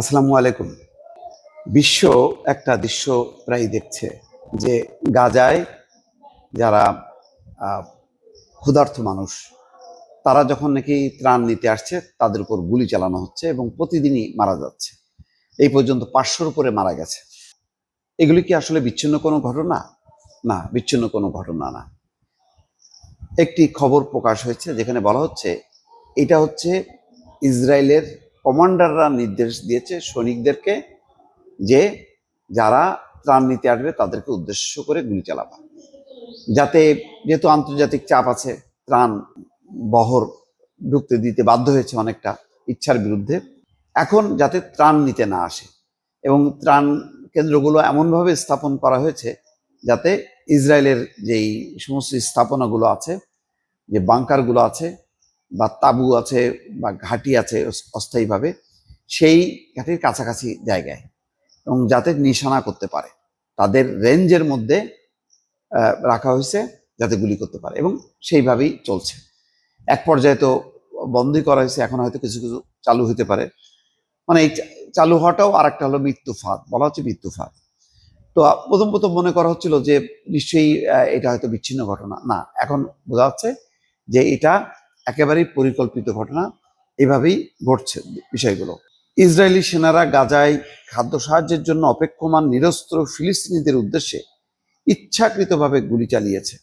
আসসালামু আলাইকুম। বিশ্ব একটা দৃশ্য প্রায় দেখছে যে গাজায় যারা আহ, ক্ষুধার্ত মানুষ তারা যখন নাকি ত্রাণ নিতে আসছে তাদের উপর গুলি চালানো হচ্ছে এবং প্রতিদিনই মারা যাচ্ছে। এই পর্যন্ত পাঁচশোর উপরে মারা গেছে। এগুলি কি আসলে বিচ্ছিন্ন কোনো ঘটনা? না বিচ্ছিন্ন কোনো ঘটনা না। একটি খবর প্রকাশ হয়েছে যেখানে বলা হচ্ছে এটা হচ্ছে ইসরায়েলের কমান্ডাররা নির্দেশ দিয়েছে সৈনিকদেরকে যে যারা ত্রাণ নিতে আসবে তাদেরকে উদ্দেশ্য করে গুলি চালাবা। যাতে যেহেতু আন্তর্জাতিক চাপ আছে, ত্রাণ বহর ঢুকতে দিতে বাধ্য হয়েছে অনেকটা ইচ্ছার বিরুদ্ধে, এখন যাতে ত্রাণ নিতে না আসে এবং ত্রাণ কেন্দ্রগুলো এমনভাবে স্থাপন করা হয়েছে যাতে ইসরায়েলের যেই সমস্ত স্থাপনাগুলো আছে, যে বাংকারগুলো আছে বা তাঁবু আছে বা ঘাঁটি আছে অস্থায়ীভাবে, সেই ঘাঁটির কাছাকাছি জায়গায় এবং যাতে নিশানা করতে পারে। তাদের রেঞ্জের মধ্যে রাখা হয়েছে যাতে গুলি করতে পারে এবং সেইভাবেই চলছে। এক পর্যায়ে তো বন্ধই করা হয়েছে, এখন হয়তো কিছু কিছু চালু হতে পারে। মানে এই চালু হওয়াটাও আর একটা হলো মৃত্যু ফাঁদ, বলা হচ্ছে মৃত্যু ফাঁদ। তো প্রথম প্রথম মনে করা হচ্ছিল যে নিশ্চয়ই এটা হয়তো বিচ্ছিন্ন ঘটনা। না, এখন বোঝা যাচ্ছে যে এটা একেবারেই পরিকল্পিত ঘটনা এভাবেই ঘটছে বিষয়গুলো। ইসরায়েলি সেনারা গাজায় খাদ্য সাহায্যের জন্য অপেক্ষমান নিরস্ত্র ফিলিস্তিনিদের উদ্দেশ্যে ইচ্ছাকৃতভাবে গুলি চালিয়েছে।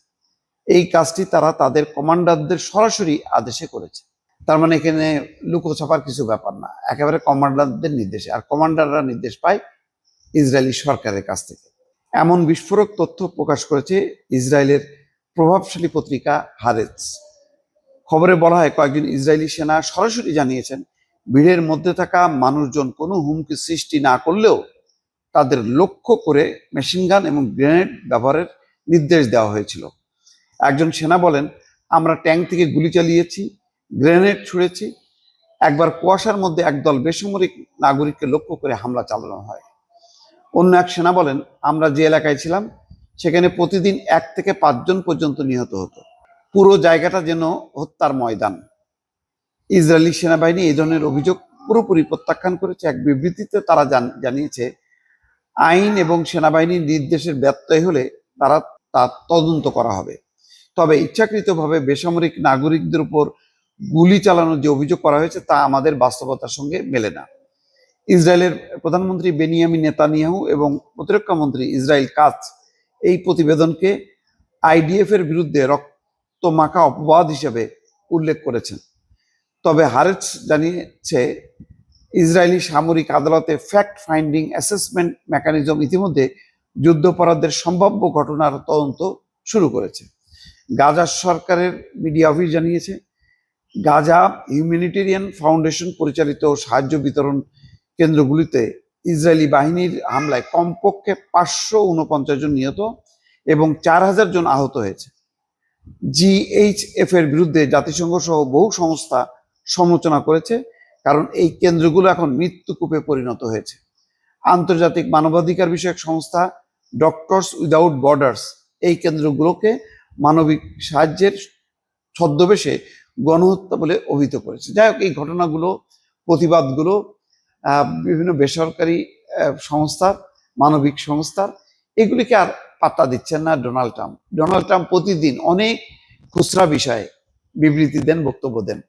এই কাজটি তারা তাদের কমান্ডারদের সরাসরি আদেশে করেছে। তার মানে এখানে লুকোছাপার কিছু ব্যাপার না, একেবারে কমান্ডারদের নির্দেশে, আর কমান্ডাররা নির্দেশ পায় ইসরায়েলি সরকারের কাছ থেকে। এমন বিস্ফোরক তথ্য প্রকাশ করেছে ইসরায়েলের প্রভাবশালী পত্রিকা হারেজ। খবরে বলা হয়, কয়েকজন ইসরায়েলি সেনা সরাসরি জানিয়েছেন, ভিড়ের মধ্যে থাকা মানুষজন কোনো হুমকি সৃষ্টি না করলেও তাদের লক্ষ্য করে মেশিনগান এবং গ্রেনেড ব্যবহারের নির্দেশ দেওয়া হয়েছিল। একজন সেনা বলেন, আমরা ট্যাঙ্ক থেকে গুলি চালিয়েছি, গ্রেনেড ছুঁড়েছি। একবার কুয়াশার মধ্যে একদল বেসামরিক নাগরিককে লক্ষ্য করে হামলা চালানো হয়। অন্য এক সেনা বলেন, আমরা যে এলাকায় ছিলাম, সেখানে প্রতিদিন এক থেকে পাঁচজন পর্যন্ত নিহত হতো। পুরো জায়গাটা যেন হত্যার ময়দান। ইসরায়েলি সেনাবাহিনী এই ধরনের অভিযোগ পুরোপুরি প্রত্যাখ্যান করেছে। এক বিবৃতিতে তারা জানিয়েছে, আইন এবং সেনাবাহিনীর নির্দেশের ব্যত্যয় হলে তারা তা তদন্ত করা হবে। তবে ইচ্ছাকৃতভাবে বেসামরিক নাগরিকদের উপর গুলি চালানোর যে অভিযোগ করা হয়েছে তা আমাদের বাস্তবতার সঙ্গে মেলে না। ইসরায়েলের প্রধানমন্ত্রী বেনিয়ামি নেতানিয়াহু এবং প্রতিরক্ষা মন্ত্রী ইসরায়েল কাজ এই প্রতিবেদনকে আইডিএফ এর বিরুদ্ধে রক্তমাখা অপবাদ হিসেবে উল্লেখ করেছেন। তবে হারেজ জানিয়েছে, ইসরায়েলি সামরিক আদালতে ফ্যাক্ট ফাইন্ডিং অ্যাসেসমেন্ট মেকানিজম ইতিমধ্যে যুদ্ধপরাধের সম্ভাব্য ঘটনার তদন্ত শুরু করেছে। গাজা সরকারের মিডিয়া অফিস জানিয়েছে, গাজা হিউম্যানিটেরিয়ান ফাউন্ডেশন পরিচালিত সাহায্য বিতরণ কেন্দ্রগুলিতে ইসরায়েলি বাহিনীর হামলায় কমপক্ষে পাঁচশো উনপঞ্চাশ জন নিহত এবং চার হাজার জন আহত হয়েছে। জিএইচএফ এর বিরুদ্ধে জাতিসংঘ সহ বহু সংস্থা সমালোচনা করেছে, কারণ এই কেন্দ্রগুলো এখন মৃত্যুকূপে পরিণত হয়েছে। আন্তর্জাতিক মানবাধিকার বিষয়ক সংস্থা ডক্টরস উইদাউট বর্ডার্স এই কেন্দ্রগুলোকে মানবিক সাহায্যের ছদ্মবেশে গণহত্যা বলে অভিহিত করেছে। যাই হোক, এই ঘটনাগুলো, প্রতিবাদগুলো বিভিন্ন বেসরকারি সংস্থার, মানবিক সংস্থার, এগুলিকে আর পাত্তা দিচ্ছেন না ডোনাল্ড ট্রাম্প। ডোনাল্ড ট্রাম্প প্রতিদিন অনেক খুচরা বিষয়ে বিবৃতি দেন, বক্তব্য দেন।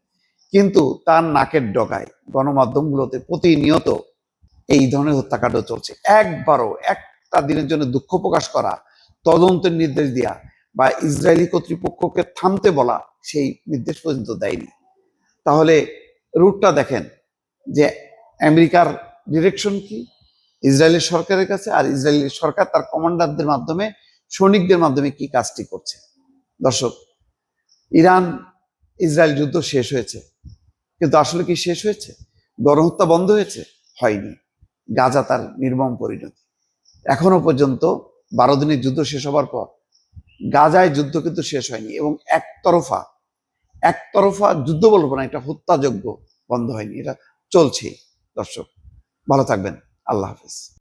কিন্তু তার নাকের ডগায় গণমাধ্যমগুলোতে প্রতিনিয়ত এই ধরনের হত্যাকাণ্ড চলছে। একবারও একটা দিনের জন্য দুঃখ প্রকাশ করা, তদন্তের নির্দেশ দেওয়া বা ইসরায়েলি কর্তৃপক্ষকে থামতে বলা সেই নির্দেশ পর্যন্ত দেয়নি। তাহলে রুটটা দেখেন যে আমেরিকার ডিরেকশন কি? ইসরায়েলের সরকারের কাছে আর ইসরায়েলের সরকার তার কমান্ডারদের মাধ্যমে, সৈনিকদের মাধ্যমে কি কাজটি করছে? দর্শক, ইরান, ইসরায়েল যুদ্ধ শেষ হয়েছে। কিন্তু আসলে কি শেষ হয়েছে? গণহত্যা বন্ধ হয়েছে? হয়নি। গাজা তার নির্মম পরিণতি। এখনও পর্যন্ত বারো দিনের যুদ্ধ শেষ হবার পর গাজায় যুদ্ধ কিন্তু শেষ হয়নি এবং একতরফা একতরফা যুদ্ধ বলব না এটা হত্যাযোগ্য বন্ধ হয়নি। এটা চলছে দর্শক, ভালো থাকবেন। আল্লাহ